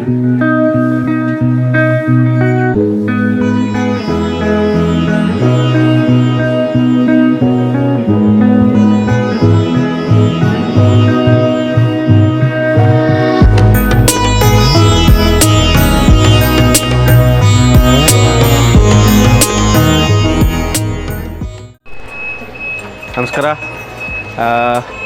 ನಮಸ್ಕಾರ.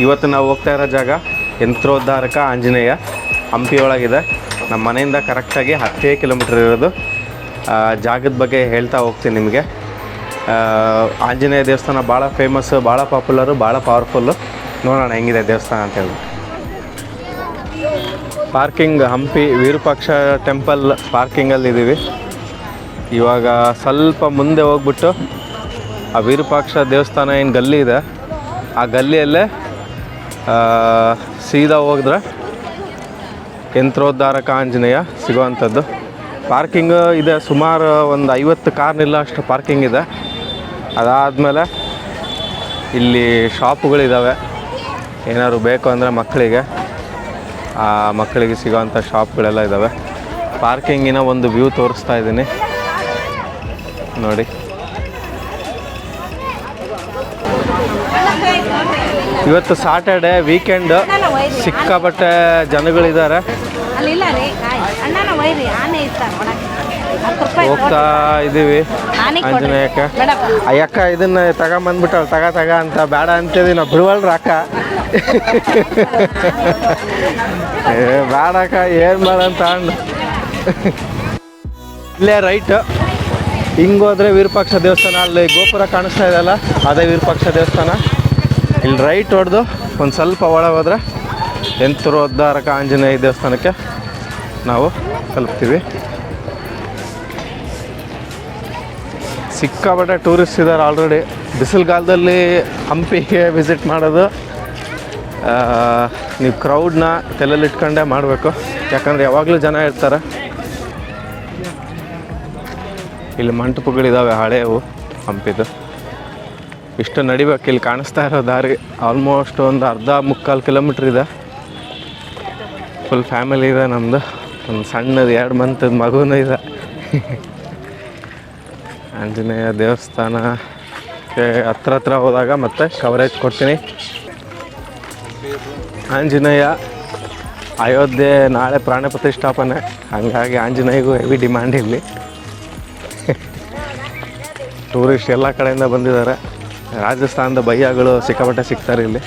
ಇವತ್ತು ನಾವು ಹೋಗ್ತಾ ಇರೋ ಜಾಗ ಯಂತ್ರೋದ್ಧಾರಕ ಆಂಜನೇಯ ಹಂಪಿ ಒಳಗಿದೆ ನಮ್ಮ ಮನೆಯಿಂದ ಕರೆಕ್ಟಾಗಿ ಹತ್ತೇ ಕಿಲೋಮೀಟ್ರ್ ಇರೋದು. ಜಾಗದ ಬಗ್ಗೆ ಹೇಳ್ತಾ ಹೋಗ್ತೀನಿ ನಿಮಗೆ. ಆಂಜನೇಯ ದೇವಸ್ಥಾನ ಭಾಳ ಫೇಮಸ್ಸು ಭಾಳ ಪಾಪ್ಯುಲರು ಭಾಳ ಪವರ್ಫುಲ್ಲು ನೋಡೋಣ ಹೆಂಗಿದೆ ದೇವಸ್ಥಾನ ಅಂತ ಹೇಳಿ ಪಾರ್ಕಿಂಗ್ ಹಂಪಿ ವಿರೂಪಾಕ್ಷ ಟೆಂಪಲ್ ಪಾರ್ಕಿಂಗಲ್ಲಿ ಇದ್ದೀವಿ ಇವಾಗ ಸ್ವಲ್ಪ ಮುಂದೆ ಹೋಗ್ಬಿಟ್ಟು ಆ ವಿರೂಪಾಕ್ಷ ದೇವಸ್ಥಾನ ಏನು ಗಲ್ಲಿ ಇದೆ? ಆ ಗಲ್ಲಿಯಲ್ಲೇ ಸೀದಾ ಹೋಗಿದ್ರೆ ಯಂತ್ರೋದ್ಧಾರಕ ಆಂಜನೇಯ ಸಿಗುವಂಥದ್ದು. ಪಾರ್ಕಿಂಗ್ ಇದೆ, ಸುಮಾರು ಒಂದು ಐವತ್ತು ಕಾರ್ ನಿಲ್ಲ ಅಷ್ಟು ಪಾರ್ಕಿಂಗ್ ಇದೆ. ಅದಾದಮೇಲೆ ಇಲ್ಲಿ ಶಾಪ್ಗಳಿದ್ದಾವೆ ಏನಾದ್ರು ಬೇಕು ಅಂದರೆ ಮಕ್ಕಳಿಗೆ, ಆ ಮಕ್ಕಳಿಗೆ ಸಿಗೋವಂಥ ಶಾಪ್ಗಳೆಲ್ಲ ಇದ್ದಾವೆ ಪಾರ್ಕಿಂಗಿನ ಒಂದು ವ್ಯೂ ತೋರಿಸ್ತಾ ಇದ್ದೀನಿ. ನೋಡಿ. ಇವತ್ತು ಸಾಟರ್ಡೆ ವೀಕೆಂಡ್ ಸಿಕ್ಕಾಪಟ್ಟೆ ಜನಗಳಿದ್ದಾರೆ. ಹೋಗ್ತಾ ಇದ್ದೀವಿ ಕೊಡ್ರಿ. ಆಂಜನೇಯಕ್ಕೆ. ಅಯ್ಯಕ್ಕ ಇದನ್ನ ತಗೊಂಬಂದ್ಬಿಟ್ಟಳು ತಗ ತಗ ಅಂತ ಬೇಡ ಅಂತಿದ್ವಿ. ನಾವು ಬಿಡುವಲ್ರ ಅಕ್ಕ. ಏ ಬೇಡಕ್ಕ ಏನು ಬೇಡ ಅಂತ ಇಲ್ಲೇ ರೈಟ್. ಹಿಂಗೋದ್ರೆ ವಿರೂಪಾಕ್ಷ ದೇವಸ್ಥಾನ ಅಲ್ಲಿ ಗೋಪುರ ಕಾಣಿಸ್ತಾ ಇದೆಯಲ್ಲ ಅದೇ ವಿರೂಪಾಕ್ಷ ದೇವಸ್ಥಾನ. ಇಲ್ಲಿ ರೈಟ್ ಹೊಡೆದು ಒಂದು ಸ್ವಲ್ಪ ಒಳ ಹೋದ್ರೆ ಉದ್ದಾರಕ ಆಂಜನೇಯ ದೇವಸ್ಥಾನಕ್ಕೆ ನಾವು ತಲುಪ್ತೀವಿ. ಸಿಕ್ಕಾಪಟ್ಟೆ ಟೂರಿಸ್ಟ್ ಇದ್ದಾರೆ ಆಲ್ರೆಡಿ ಬಿಸಿಲುಗಾಲದಲ್ಲಿ ಹಂಪಿಗೆ ವಿಸಿಟ್ ಮಾಡೋದು ನೀವು ಕ್ರೌಡ್ನ ತಲೆಯಲ್ಲಿ ಇಟ್ಕೊಂಡೇ ಮಾಡಬೇಕು. ಯಾಕಂದರೆ ಯಾವಾಗಲೂ ಜನ ಇರ್ತಾರೆ. ಇಲ್ಲಿ ಮಂಟಪಗಳಿದ್ದಾವೆ ಹಳೆಯವು ಹಂಪಿದು. ಇಷ್ಟು ನಡಿಬೇಕು, ಇಲ್ಲಿ ಕಾಣಿಸ್ತಾ ಇರೋ ದಾರಿ ಆಲ್ಮೋಸ್ಟ್ ಒಂದು ಅರ್ಧ ಮುಕ್ಕಾಲು ಕಿಲೋಮೀಟ್ರ್ ಇದೆ. ಫುಲ್ ಫ್ಯಾಮಿಲಿ ಇದೆ ನಮ್ಮದು ಒಂದು ಸಣ್ಣದು ಎರಡು ಮಂತದ ಮಗುನೂ ಇದೆ. ಆಂಜನೇಯ ದೇವಸ್ಥಾನಕ್ಕೆ ಹತ್ರ ಹತ್ರ ಹೋದಾಗ ಮತ್ತೆ ಕವರೇಜ್ ಕೊಡ್ತೀನಿ. ಆಂಜನೇಯ ಅಯೋಧ್ಯೆ ನಾಳೆ ಪ್ರಾಣ ಪ್ರತಿಷ್ಠಾಪನೆ. ಹಾಗಾಗಿ ಆಂಜನೇಯಗೂ ಹೆವಿ ಡಿಮ್ಯಾಂಡ್ ಇಲ್ಲಿ. ಟೂರಿಸ್ಟ್ ಎಲ್ಲ ಕಡೆಯಿಂದ ಬಂದಿದ್ದಾರೆ. ರಾಜಸ್ಥಾನದ ಬಯ್ಯಗಳು ಸಿಕ್ಕಾಪಟ್ಟೆ ಸಿಗ್ತಾರೆ ಇಲ್ಲಿ.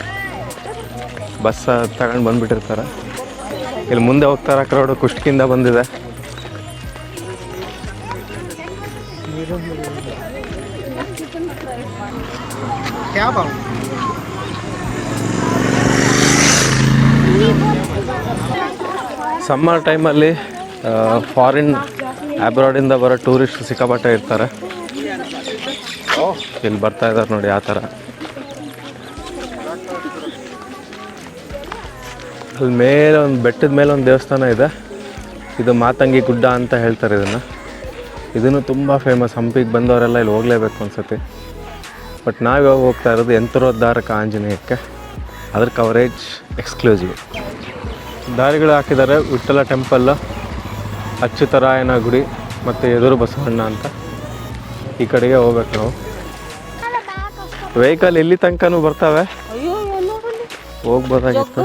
ಬಸ್ ತಗೊಂಡು ಬಂದ್ಬಿಟ್ಟಿರ್ತಾರೆ. ಇಲ್ಲಿ ಮುಂದೆ ಹೋಗ್ತಾರ ಕ್ರೌಡು ಕುಷ್ಟಕಿಂದ ಬಂದಿದೆ. ಸಮ್ಮರ್ ಟೈಮಲ್ಲಿ ಫಾರಿನ್ ಅಬ್ರಾಡಿಂದ ಬರೋ ಟೂರಿಸ್ಟ್ ಸಿಕ್ಕಾಪಟ್ಟೆ ಇರ್ತಾರೆ. ಇಲ್ಲಿ ಬರ್ತಾ ಇದ್ದಾರೆ ನೋಡಿ ಆ ಥರ. ಅಲ್ಲಿ ಮೇಲೆ ಒಂದು ಬೆಟ್ಟದ ಮೇಲೆ ಒಂದು ದೇವಸ್ಥಾನ ಇದೆ. ಇದು ಮಾತಂಗಿ ಗುಡ್ಡ ಅಂತ ಹೇಳ್ತಾರೆ ಇದನ್ನು. ಇದನ್ನು ತುಂಬ ಫೇಮಸ್ ಹಂಪಿಗೆ ಬಂದವರೆಲ್ಲ ಇಲ್ಲಿ ಹೋಗಲೇಬೇಕು ಅನ್ಸುತ್ತೆ. ಬಟ್ ನಾವು ಹೋಗ್ತಾ ಇರೋದು ಯಂತ್ರೋದ್ಧಾರಕ ಆಂಜನೇಯಕ್ಕೆ. ಅದ್ರ ಕವರೇಜ್ ಎಕ್ಸ್ಕ್ಲೂಸಿವ್ ದಾರಿಗಳು ಹಾಕಿದ್ದಾರೆ, ವಿಠ್ಠಲ ಟೆಂಪಲ್ ಅಚ್ಯುತರಾಯನ ಗುಡಿ ಮತ್ತು ಎದುರು ಬಸವಣ್ಣ ಅಂತ. ಈ ಕಡೆಗೆ ಹೋಗ್ಬೇಕು ನಾವು. ವೆಹಿಕಲ್ ಇಲ್ಲಿ ತನಕನೂ ಬರ್ತಾವೆ. ಹೋಗ್ಬೋದಾಗಿತ್ತು.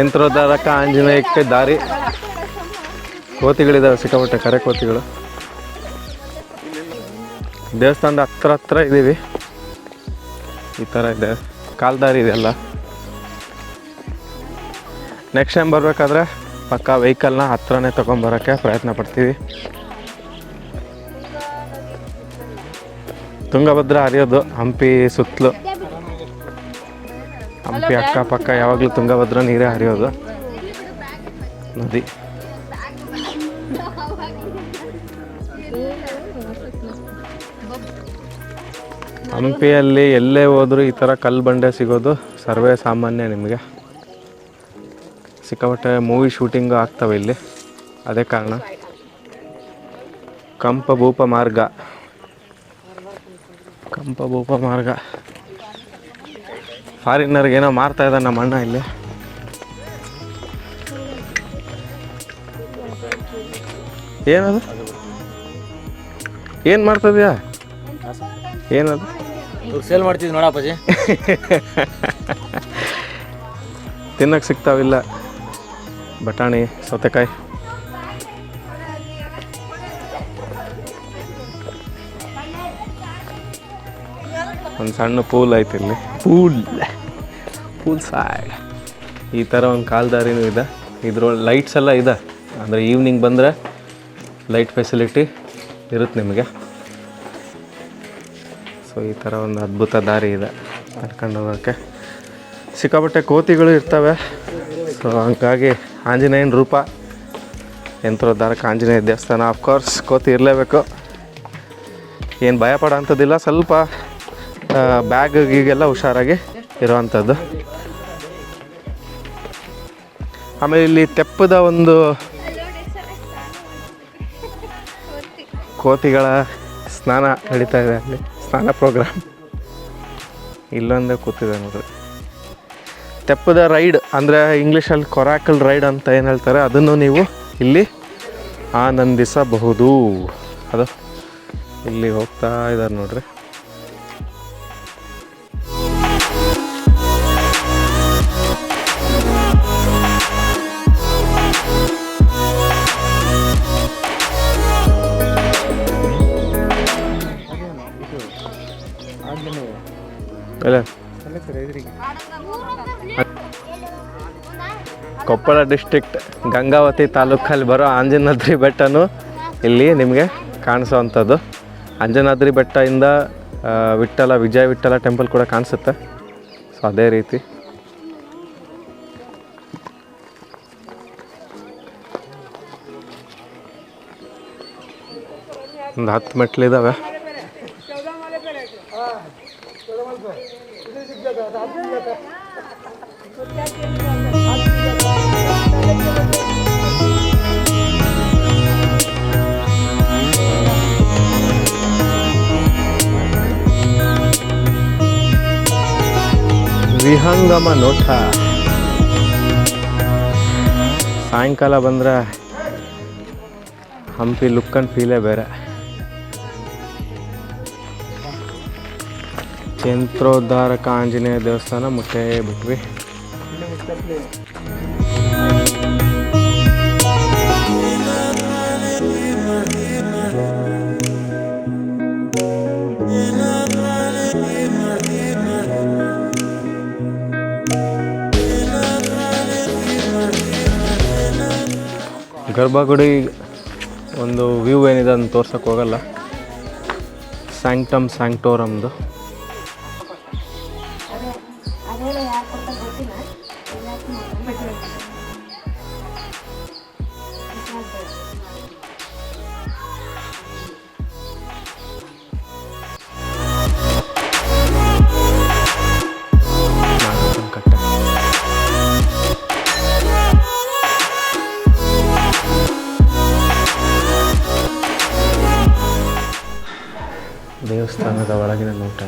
ಯಂತ್ರೋದ್ಧಾರಕ ಆಂಜನೇಯಕ್ಕೆ ದಾರಿ. ಕೋತಿಗಳಿದಾವೆ ಸಿಕ್ಕಾಪಟ್ಟೆ ಕರೆ ಕೋತಿಗಳು. ದೇವಸ್ಥಾನದ ಹತ್ರ ಹತ್ರ ಇದ್ದೀವಿ ಈ ಥರ ಇದೆ. ಕಾಲ್ದಾರಿ ಇದೆಲ್ಲ ನೆಕ್ಸ್ಟ್ ಟೈಮ್ ಬರಬೇಕಾದ್ರೆ ಪಕ್ಕ ವೆಹಿಕಲ್ನ ಹತ್ರನೇ ತೊಗೊಂಬರೋಕ್ಕೆ ಪ್ರಯತ್ನ ಪಡ್ತೀವಿ. ತುಂಗಭದ್ರಾ ಹರಿಯೋದು ಹಂಪಿ ಸುತ್ತಲೂ. ಹಂಪಿ ಅಕ್ಕಪಕ್ಕ ಯಾವಾಗಲೂ ತುಂಗಭದ್ರ ನೀರೇ ಹರಿಯೋದು. ನದಿ. ಹಂಪಿಯಲ್ಲಿ ಎಲ್ಲೇ ಹೋದರೂ ಈ ಥರ ಕಲ್ಲು ಬಂಡೆ ಸಿಗೋದು ಸರ್ವೇ ಸಾಮಾನ್ಯ ನಿಮಗೆ. ಸಿಕ್ಕಾಪಟ್ಟೆ ಮೂವಿ ಶೂಟಿಂಗು ಆಗ್ತವೆ ಇಲ್ಲಿ. ಅದೇ ಕಾರಣ. ಕಂಪ ಭೂಪ ಮಾರ್ಗ. ಕಂಪ ಬೋಪ ಮಾರ್ಗ. ಫಾರಿನರ್ಗೆ ಏನೋ ಮಾರ್ತಾ ಇದ್ದ ನಮ್ಮ ಅಣ್ಣ ಇಲ್ಲಿ. ಏನದು? ಏನು ಮಾಡ್ತದ್ಯಾ ಏನದು? ಸೇಲ್ ಮಾಡ್ತಿದ್ವಿ ನೋಡಪ್ಪಾಜಿ ತಿನ್ನಕ್ಕೆ ಸಿಗ್ತಾವಿಲ್ಲ. ಬಟಾಣಿ ಸೌತೆಕಾಯಿ. ಒಂದು ಸಣ್ಣ ಪೂಲ್ ಐತೆ ಇಲ್ಲಿ. ಪೂಲ್. ಪೂಲ್ ಸೈಡ್ ಈ ಥರ ಒಂದು ಕಾಲ್ದಾರಿನೂ ಇದೆ. ಇದ್ರೊಳಗೆ ಲೈಟ್ಸ್ ಎಲ್ಲ ಇದೆ. ಅಂದರೆ ಈವ್ನಿಂಗ್ ಬಂದರೆ ಲೈಟ್ ಫೆಸಿಲಿಟಿ ಇರುತ್ತೆ ನಿಮಗೆ. ಸೊ ಈ ಥರ ಒಂದು ಅದ್ಭುತ ದಾರಿ ಇದೆ. ನಡ್ಕೊಂಡು ಹೋಗೋಕ್ಕೆ ಸಿಕ್ಕಾಪಟ್ಟೆ ಕೋತಿಗಳು ಇರ್ತವೆ. ಸೊ ಹಂಗಾಗಿ ಆಂಜನೇಯನ ರೂಪ ಯಂತ್ರೋದ್ಧಾರಕ ಆಂಜನೇಯ ದೇವಸ್ಥಾನ. ಆಫ್ಕೋರ್ಸ್ ಕೋತಿ ಇರಲೇಬೇಕು. ಏನು ಭಯ ಪಡೋ ಅಂಥದ್ದಿಲ್ಲ ಸ್ವಲ್ಪ ಬ್ಯಾಗ್ ಗೀಗೆಲ್ಲ ಹುಷಾರಾಗಿ ಇರುವಂಥದ್ದು. ಆಮೇಲೆ ಇಲ್ಲಿ ತೆಪ್ಪದ ಒಂದು ಕೋತಿಗಳ ಸ್ನಾನ ನಡೀತಾ ಇದೆ ಅಲ್ಲಿ. ಸ್ನಾನ ಪ್ರೋಗ್ರಾಮ್ ಇಲ್ಲೊಂದೇ ಕೂತಿದೆ ನೋಡ್ರಿ. ತೆಪ್ಪದ ರೈಡ್ ಅಂದರೆ ಇಂಗ್ಲೀಷಲ್ಲಿ ಕೊರಾಕಲ್ ರೈಡ್ ಅಂತ ಏನು ಹೇಳ್ತಾರೆ, ಅದನ್ನು ನೀವು ಇಲ್ಲಿ ಆನಂದಿಸಬಹುದು. ಅದು ಇಲ್ಲಿ ಹೋಗ್ತಾ ಇದ್ದಾರೆ ನೋಡ್ರಿ. ಅಲ್ಲ ಕೊಪ್ಪಳ ಡಿಸ್ಟ್ರಿಕ್ಟ್ ಗಂಗಾವತಿ ತಾಲೂಕಲ್ಲಿ ಬರೋ ಆಂಜನಾದ್ರಿ ಬೆಟ್ಟನೂ ಇಲ್ಲಿ ನಿಮಗೆ ಕಾಣಿಸೋವಂಥದ್ದು. ಅಂಜನಾದ್ರಿ ಬೆಟ್ಟದಿಂದ ವಿಠಲ ವಿಜಯ ವಿಠಲ ಟೆಂಪಲ್ ಕೂಡ ಕಾಣಿಸುತ್ತೆ. ಸೊ ಅದೇ ರೀತಿ. ಒಂದು ಹತ್ತು ಮೆಟ್ಲಿದ್ದಾವೆ ವಿಹಂಗಮ ನೋಟ ಸಾಯಂಕಾಲ ಬಂದರೆ ಹಂಪಿ ಲುಕ್ ಆ್ಯಂಡ್ ಫೀಲೇ ಬೇರೆ. ಯಂತ್ರೋದ್ಧಾರಕ ಆಂಜನೇಯ ದೇವಸ್ಥಾನ ಮುಟ್ಟೇ ಬಿಟ್ವಿ. ಗರ್ಭಗುಡಿ ಒಂದು ವ್ಯೂ ಏನಿದೆ ಅದನ್ನು ತೋರ್ಸೋಕ್ಕೆ ಹೋಗಲ್ಲ. ಸ್ಯಾಂಕ್ಟಮ್ ಸ್ಯಾಂಕ್ಟೋರಮ್ದು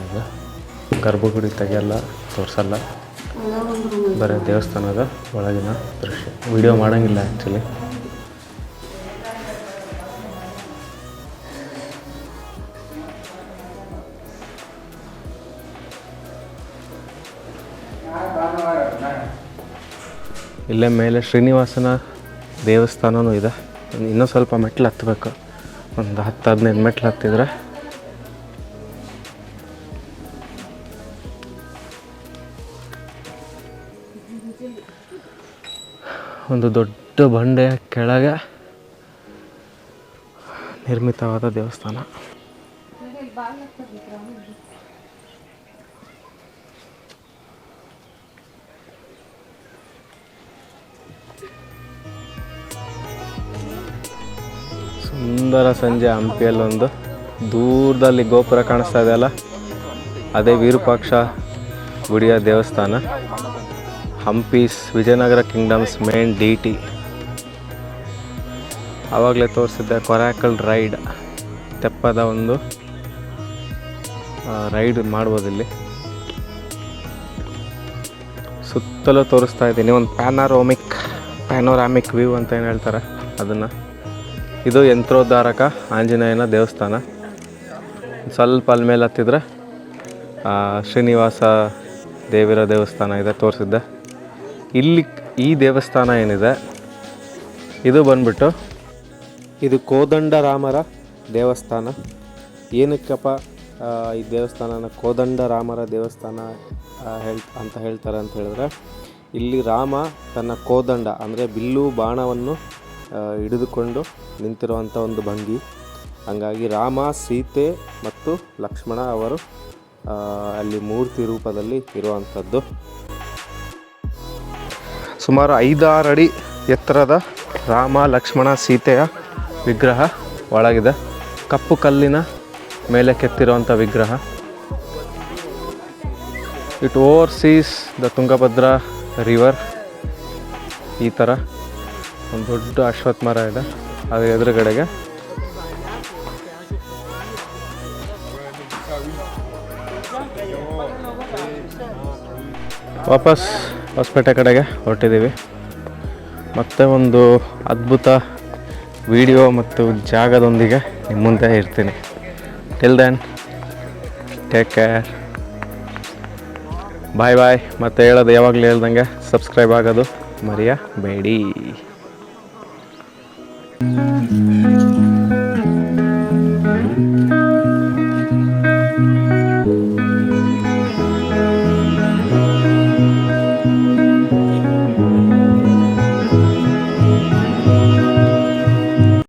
ಇದು ಗರ್ಭಗುಡಿ ತೆಗೆಯಲ್ಲ, ತೋರಿಸಲ್ಲ. ಬರೀ ದೇವಸ್ಥಾನದ ಒಳಗಿನ ದೃಶ್ಯ. ವಿಡಿಯೋ ಮಾಡೋಂಗಿಲ್ಲ ಆ್ಯಕ್ಚುಲಿ ಇಲ್ಲೇ ಮೇಲೆ ಶ್ರೀನಿವಾಸನ ದೇವಸ್ಥಾನವೂ ಇದೆ. ಇನ್ನೂ ಸ್ವಲ್ಪ ಮೆಟ್ಲು ಹತ್ತಬೇಕು ಒಂದು ಹತ್ತು, ಹದಿನೈದು ಮೆಟ್ಲು ಹತ್ತಿದ್ರೆ ಒಂದು ದೊಡ್ಡ ಬಂಡೆಯ ಕೆಳಗೆ ನಿರ್ಮಿತವಾದ ದೇವಸ್ಥಾನ. ಸುಂದರ ಸಂಜೆ ಹಂಪಿಯಲ್ಲೊಂದು. ದೂರದಲ್ಲಿ ಗೋಪುರ ಕಾಣಿಸ್ತಾ ಇದೆಯಲ್ಲ ಅದೇ ವಿರೂಪಾಕ್ಷ ಗುಡಿಯ ದೇವಸ್ಥಾನ. Hampi's Vijayanagara kingdom's main deity. ಆವಾಗಲೇ ತೋರಿಸಿದ್ದೆ ಕೊರಾಕಲ್ ರೈಡ್, ತೆಪ್ಪದ ಒಂದು ರೈಡ್ ಮಾಡ್ಬೋದು ಇಲ್ಲಿ ಸುತ್ತಲೂ ತೋರಿಸ್ತಾ ಇದ್ದೀನಿ, ಒಂದು ಪ್ಯಾನಾರೋಮಿಕ್ ಪ್ಯಾನೋರಾಮಿಕ್ ವ್ಯೂ ಅಂತ ಏನು ಹೇಳ್ತಾರೆ ಅದನ್ನು. ಇದು ಯಂತ್ರೋದ್ಧಾರಕ ಆಂಜನೇಯನ ದೇವಸ್ಥಾನ. ಸ್ವಲ್ಪ ಅಲ್ಲಿ ಮೇಲೆ ಹತ್ತಿದ್ರೆ ಶ್ರೀನಿವಾಸ ದೇವಿರ ದೇವಸ್ಥಾನ ಇದೆ ತೋರಿಸಿದ್ದೆ. ಇಲ್ಲಿ ಈ ದೇವಸ್ಥಾನ ಏನಿದೆ? ಇದು ಬಂದ್ಬಿಟ್ಟು ಇದು ಕೋದಂಡ ರಾಮರ ದೇವಸ್ಥಾನ. ಏನಕ್ಕಪ್ಪ ಈ ದೇವಸ್ಥಾನನ ಕೋದಂಡ ರಾಮರ ದೇವಸ್ಥಾನ ಹೇಳ್, ಅಂತ ಹೇಳ್ತಾರೆ ಅಂತ ಹೇಳಿದ್ರೆ, ಇಲ್ಲಿ ರಾಮ ತನ್ನ ಕೋದಂಡ, ಅಂದರೆ ಬಿಲ್ಲು ಬಾಣವನ್ನು ಹಿಡಿದುಕೊಂಡು ನಿಂತಿರುವಂಥ ಒಂದು ಭಂಗಿ. ಹಂಗಾಗಿ ರಾಮ, ಸೀತೆ ಮತ್ತು ಲಕ್ಷ್ಮಣ ಅವರು ಅಲ್ಲಿ ಮೂರ್ತಿ ರೂಪದಲ್ಲಿ ಇರುವಂಥದ್ದು. ಸುಮಾರು ಐದಾರು ಅಡಿ ಎತ್ತರದ ರಾಮ ಲಕ್ಷ್ಮಣ ಸೀತೆಯ ವಿಗ್ರಹ ಒಳಗಿದೆ. ಕಪ್ಪು ಕಲ್ಲಿನ ಮೇಲೆ ಕೆತ್ತಿರುವಂಥ ವಿಗ್ರಹ. It oversees the Tungabhadra river ಈ ಥರ ಒಂದು ದೊಡ್ಡ ಅಶ್ವತ್ಥ ಮರ ಇದೆ. ಅದ್ರ ಎದುರುಗಡೆಗೆ. ವಾಪಸ್ ಹೊಸಪೇಟೆ ಕಡೆಗೆ ಹೊರಟಿದ್ದೀವಿ. ಮತ್ತೆ ಒಂದು ಅದ್ಭುತ ವಿಡಿಯೋ ಮತ್ತು ಜಾಗದೊಂದಿಗೆ ನಿಮ್ಮ ಮುಂದೆ ಇರ್ತೀನಿ. Till then take care bye bye ಮತ್ತೆ ಹೇಳೋದು ಯಾವಾಗಲೂ ಹೇಳ್ದಂಗೆ ಸಬ್ಸ್ಕ್ರೈಬ್ ಆಗೋದು ಮರೆಯಬೇಡಿ.